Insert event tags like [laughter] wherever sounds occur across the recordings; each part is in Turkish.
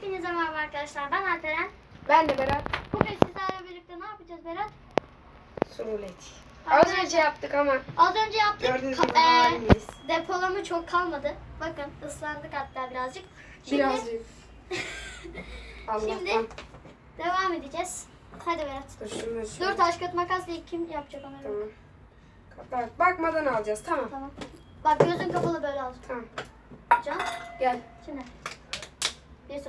Hepinize merhaba arkadaşlar. Ben Alperen. Ben de Berat. Bugün sizlerle birlikte ne yapacağız Berat? Surulet. Az önce yaptık ama Az önce yaptık. gördüğünüz gibi halindeyiz. depolama çok kalmadı. Bakın ıslandık hatta birazcık. Şimdi Birazcık. [laughs] Şimdi- devam edeceğiz. Hadi Berat. Dur şunu Dur taş kağıt makas değil. Kim yapacak onu? Tamam. Bak, bakmadan alacağız. Tamam. Tamam. Bak gözün kapalı böyle al. Tamam. Can. Gel. Şimdi. 1-0. 2-0.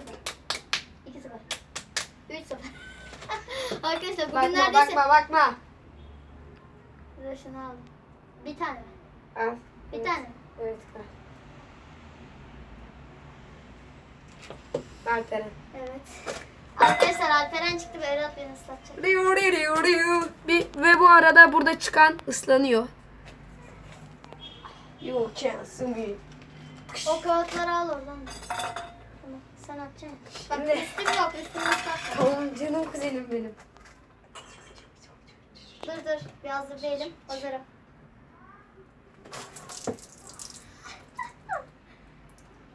3-0. Arkadaşlar bugün Bakma neredeyse... bakma bakma. Şunu aldım. Bir tane. Al. Bir Evet. tane. Evet. al. Alperen. Evet. Arkadaşlar Alperen çıktı Berat beni ıslatacak. Riu, riu, riu, riu. Bir- Ve bu arada burada çıkan ıslanıyor. You can swim. O kağıtları al oradan. Tamam sen atacaksın. Bak Şimdi- üstüm yok üstümü ıslatma. Tamam canım kuzenim benim. Dur dur bir hazır değilim. Hazırım.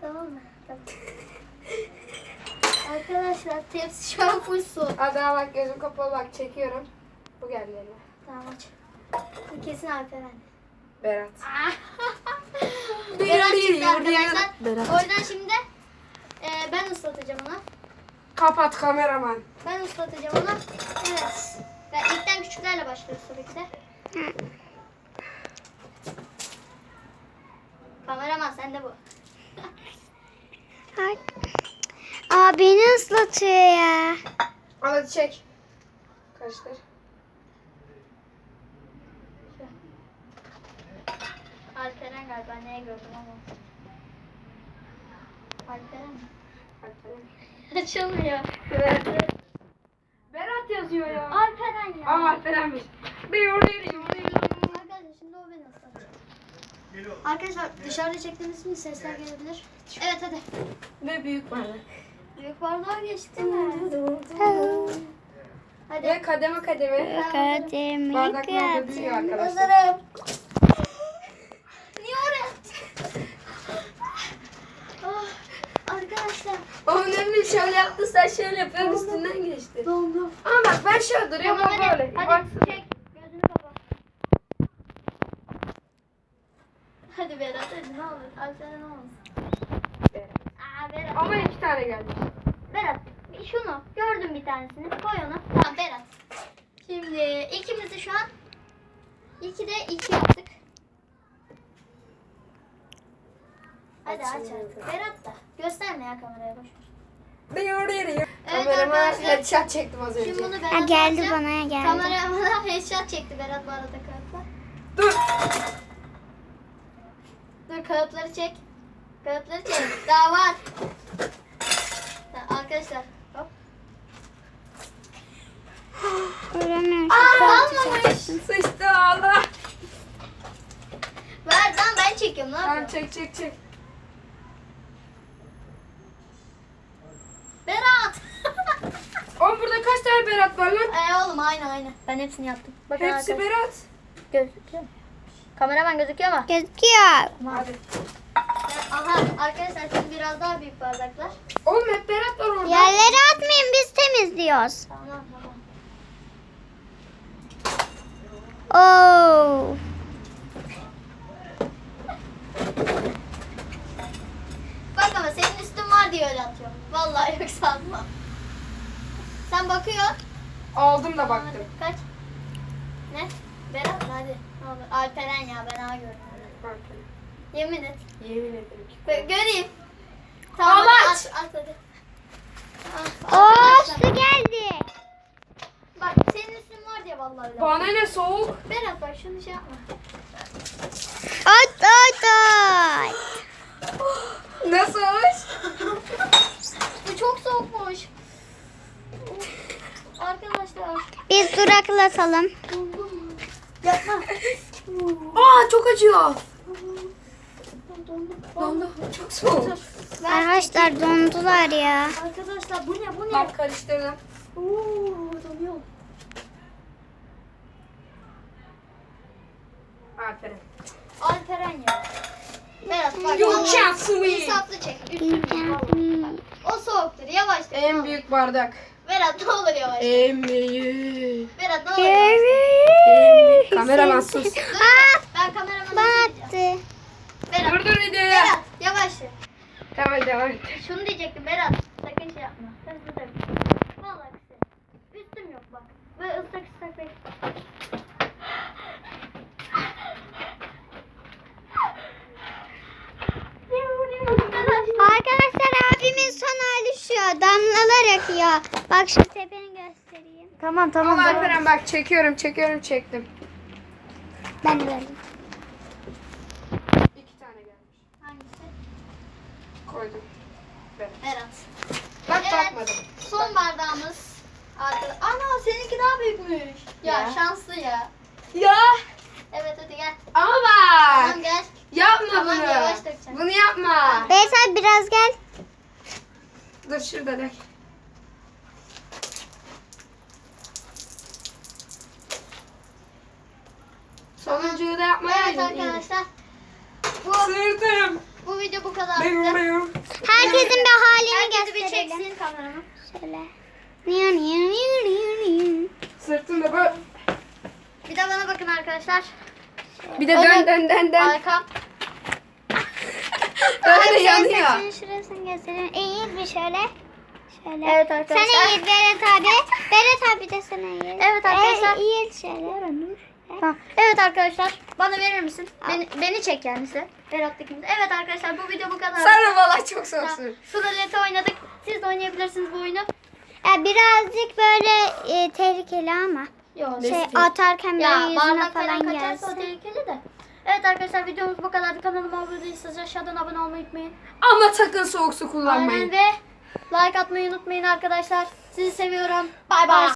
tamam mı? Tamam. [laughs] Arkadaşlar tepsi şu an full su. Hadi bak gözüm kapalı bak çekiyorum. Bu geldi elime. Tamam aç. Bu kesin Alperen. [laughs] Berat. Berat çıktı arkadaşlar. Berat. O yüzden şimdi e, ben ıslatacağım onu. Kapat kameraman. Ben ıslatacağım onu. Evet. Ve ilkten küçüklerle başlıyoruz tabii ki de. Kameraman sen de bu. Ay. Aa beni ıslatıyor ya. Al hadi çek. Karıştır. Alperen galiba neye gördüm ama. Alperen mi? Alperen. [laughs] Açılmıyor. Berat yazıyor ya. Alperen ya. Aa Alperen'miş. Riu, riu, riu, riu. Arkadaşlar şimdi o beni ıslatacak. Arkadaşlar dışarıda çektiğimiz için sesler gelebilir. Evet hadi. Ve büyük bardak. Büyük bardağa geçti mi? Hadi. Ve kademe kademe. Kademi Bardaklar da büyüyor arkadaşlar. Hazırım. Niye oraya attın? Ah, Arkadaşlar O önemli şöyle yaptı sen şöyle yapıyorsun üstünden geçti. dondum. Ama bak ben şöyle duruyorum Tamam o böyle. Hadi Bak. çek. Gözünü kapa. Hadi Berat hadi ne olur. Alperen ne olmasın. Aa Berat. Ama iki tane geldi. Berat şunu gördüm bir tanesini. Koy onu. Tamam Berat. Şimdi ikimiz de şu an iki de iki yaptık. Hadi aç artık. Berat da. Gösterme ya kameraya boş ver. Riu, riu, riu. Evet Kamerama arkadaşlar. headshot çektim az önce. Şimdi bunu Berat Ha, geldi alacak. bana ya geldi. Kameramana headshot çekti Berat bu arada kağıtla. Dur. Dur kağıtları çek. Kağıtları çek. [laughs] Daha var. Tamam, Arkadaşlar. Hop. [gasps] Göremiyorum. Aa, almamış. Sıçtı Allah. Ver lan ben çekiyorum ne Tamam yapıyorsun? çek çek çek. Berat. Oğlum burada kaç tane Berat var lan? Ee, oğlum aynı aynı. Ben hepsini yaptım. Bakın Hepsi arkadaşlar. Berat. Gözüküyor mu? Kameraman gözüküyor mu? Gözüküyor. Hadi. Aha arkadaşlar şimdi biraz daha büyük bardaklar. Oğlum hep Berat var orada. Yerleri atmayın biz temizliyoruz. Tamam tamam. Oo. Bak ama senin üstün var diye öyle atıyorum. Vallahi yoksa atmam. Sen bakıyorsun. Aldım da baktım. Kaç? Ne? Berat mı? hadi. Alperen ya ben ağa gördüm. Baktım. Yemin et. Yemin ederim. Gö- göreyim. Tamam Al hadi aç. at, at hadi. Ah, Oo su geldi. Bak senin üstün var diye vallahi. Bana ne soğuk. Berat bak şunu şey yapma. At. Nasıl olmuş? Bu çok soğukmuş. Arkadaşlar. Dondum. Yapma. Aa çok acıyor. Dondu. Çok soğuk. Arkadaşlar dondular ya. Arkadaşlar bu ne bu ne? Bak karıştırdım. Oo, donuyor. Aferin. Alperen ya. Berat bak. You can't swim. çek. Üstünü. O soğuktur. Yavaş. En büyük bardak. Berat ne olur yavaş. En büyük. Berat ne olur yavaş. En büyük. Kameraman sus. Dur, Ben kameramanı Battı. Berat. Durdur videoyu. Berat yavaş. Tamam devam et. Şunu diyecektim Berat. Sakın şey yapma. Hızlı. Vallahi kısa. Üstüm yok bak. Böyle ıslak ıslak bek. Arkadaşlar abimin son hali şu. Damlalar akıyor. Bak şu tepeni göstereyim. Tamam Tamam Alperen bak çekiyorum çekiyorum çektim. Ben verdim. İki tane gelmiş. Hangisi? Koydum. Berat. Bak Evet. bakmadım. Son bardağımız. Arkada. Ana seninki daha büyükmüş. Ya, Ya. şanslı ya. Ya Evet hadi gel. ama bak. Tamam gel. Yapma Tamam, bunu. yavaş. Bunu yapma. Beyza biraz gel. Dur şurada dök. Sonuncuyu da yapmaya Evet arkadaşlar. Bu, Sırtım. bu video bu kadardı. Herkesin bir halini Herkesi bir gösterelim. çeksin kameramı. Şöyle. Niyo niyo niyo niyo niyo. Sırtım da böyle. Bir de bana bakın arkadaşlar. Bir de dön dön dön dön. Arka. [laughs] Öyle yanıyor. Saçını şurasını gösterelim. Eğil bir şöyle. Şöyle. Evet arkadaşlar. Sen eğil Berat abi. Berat abi de sen eğil. Evet arkadaşlar. Eğil şöyle. Tamam. Evet arkadaşlar. Bana verir misin? Beni, beni çek kendisi. Berat ikimiz. Evet arkadaşlar bu video bu kadar. Sarı valla çok soğuksun. Sulalete oynadık. Siz de oynayabilirsiniz bu oyunu. Ya birazcık böyle e, tehlikeli ama. Yok. Şey atarken böyle Ya yüzüne bardak falan falan kaçarsa o gelsin. tehlikeli de. Evet arkadaşlar videomuz bu kadardı. Kanalıma abone değilseniz aşağıdan abone olmayı unutmayın. Ama sakın soğuk su kullanmayın. Aynen ve like atmayı unutmayın arkadaşlar. Sizi seviyorum. Bay bay.